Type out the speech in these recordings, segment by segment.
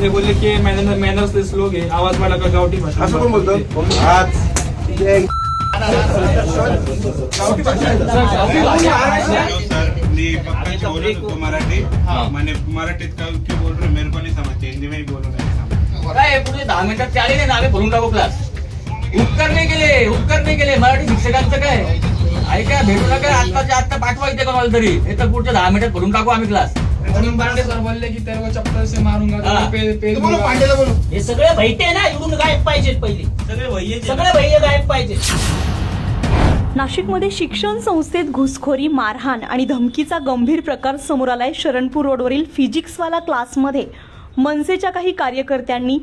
ते बोलले की मॅनर मॅनर्सलेस लोक आहे आवाज वाढा का गावठी भाषा। असं कोण बोलतो आज। ते- गावठी भाषा। आहे. सर मी पक्का बोलत होतो मराठी? मैंने मराठीत का क्यों बोल रहे हो? मेरे को नहीं समझते हिंदी में ही बोलो पुढे दहा मिनिटात ना आम्ही भरून टाकू क्लास उपकार नाही केले उपकार नाही केले मराठी शिक्षकांचं काय? ऐका भेटू नका आत्ताच्या आत्ता पाठवा इथे कोणाला तरी. हे तर पुढच्या दहा मिनिटात भरून टाकू आम्ही क्लास म्हणून बांडे सर बोलले की तेरे को चप्पल से मारूंगा. हा. पे पे तू बोलो बोलो. हे सगळे भैटे ना इकडून गायब पाहिजेत पहिले. सगळे भैये गायब पाहिजे नाशिकमध्ये शिक्षण संस्थेत घुसखोरी मारहाण आणि धमकीचा गंभीर प्रकार समोर आलाय शरणपूर रोडवरील फिजिक्सवाला क्लासमध्ये. मनसेच्या काही कार्यकर्त्यांनी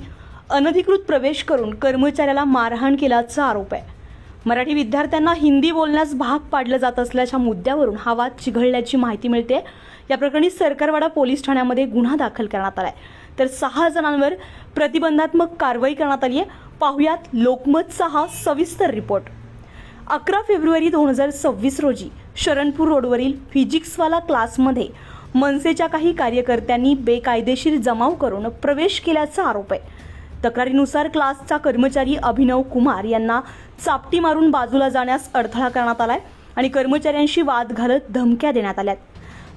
अनधिकृत प्रवेश करून कर्मचाऱ्याला मारहाण केल्याचा आरोप आहे. मराठी विद्यार्थ्यांना हिंदी बोलण्यास भाग पाडलं जात असल्याच्या मुद्द्यावरून हा वाद चिघळल्याची माहिती मिळते या प्रकरणी सरकारवाडा पोलीस ठाण्यामध्ये गुन्हा दाखल करण्यात आलाय. तर सहा जणांवर प्रतिबंधात्मक कारवाई करण्यात आली आहे पाहुयात लोकमतचा हा सविस्तर रिपोर्ट. अकरा फेब्रुवारी दोन हजार सव्वीस रोजी शरणपूर रोडवरील फिजिक्सवाला क्लासमध्ये मनसेच्या काही कार्यकर्त्यांनी बेकायदेशीर जमाव करून प्रवेश केल्याचा आरोप आहे. तक्रारीनुसार क्लासचा कर्मचारी अभिनव कुमार यांना चापटी मारून बाजूला जाण्यास अडथळा करण्यात आलाय आणि कर्मचाऱ्यांशी वाद घालत धमक्या देण्यात आल्यात.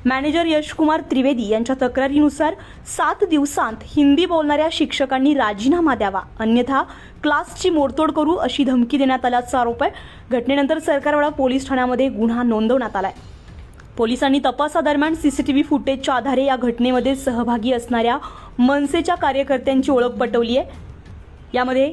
मॅनेजर यशकुमार त्रिवेदी यांच्या तक्रारीनुसार सात दिवसांत हिंदी बोलणाऱ्या शिक्षकांनी राजीनामा द्यावा अन्यथा क्लासची मोडतोड करू अशी धमकी देण्यात आल्याचा आरोप आहे. घटनेनंतर सरकारवाडा पोलीस ठाण्यामध्ये गुन्हा नोंदवण्यात आलाय. पोलिसांनी तपासादरम्यान सीसीटीव्ही फुटेजच्या आधारे या घटनेमध्ये सहभागी असणाऱ्या मनसेच्या कार्यकर्त्यांची ओळख पटवली आहे. यामध्ये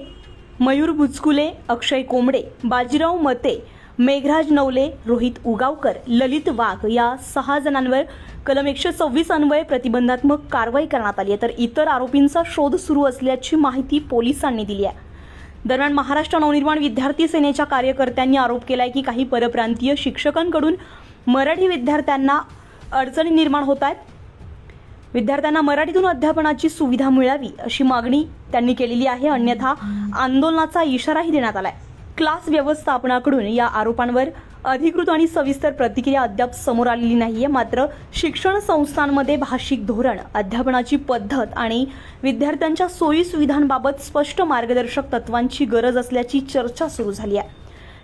मयूर भुजकुले अक्षय कोंबडे बाजीराव मते मेघराज नवले रोहित उगावकर ललित वाघ या सहा जणांवर कलम एकशे सव्वीस अन्वये प्रतिबंधात्मक कारवाई करण्यात आली आहे. तर इतर आरोपींचा शोध सुरू असल्याची माहिती पोलिसांनी दिली आहे. दरम्यान महाराष्ट्र नवनिर्माण विद्यार्थी सेनेच्या कार्यकर्त्यांनी आरोप केलाय की काही परप्रांतीय शिक्षकांकडून मराठी विद्यार्थ्यांना अडचणी निर्माण होत आहेत. विद्यार्थ्यांना मराठीतून अध्यापनाची सुविधा मिळावी अशी मागणी त्यांनी केलेली आहे. अन्यथा आंदोलनाचा इशाराही देण्यात आलाय. क्लास व्यवस्थापनाकडून या आरोपांवर अधिकृत आणि सविस्तर प्रतिक्रिया अद्याप समोर आलेली नाहीये. मात्र शिक्षण संस्थांमध्ये भाषिक धोरण अध्यापनाची पद्धत आणि विद्यार्थ्यांच्या सोयी सुविधांबाबत स्पष्ट मार्गदर्शक तत्वांची गरज असल्याची चर्चा सुरू झाली आहे.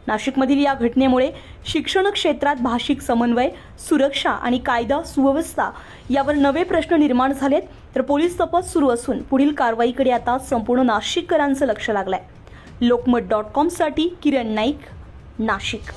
नाशिकमधील या घटनेमुळे शिक्षण क्षेत्रात भाषिक समन्वय सुरक्षा आणि कायदा सुव्यवस्था यावर नवे प्रश्न निर्माण झालेत. तर पोलीस तपास सुरू असून पुढील कारवाईकडे आता संपूर्ण नाशिककरांचं लक्ष लागलंय. लोकमत डॉट कॉमसाठी किरण नाईक नाशिक.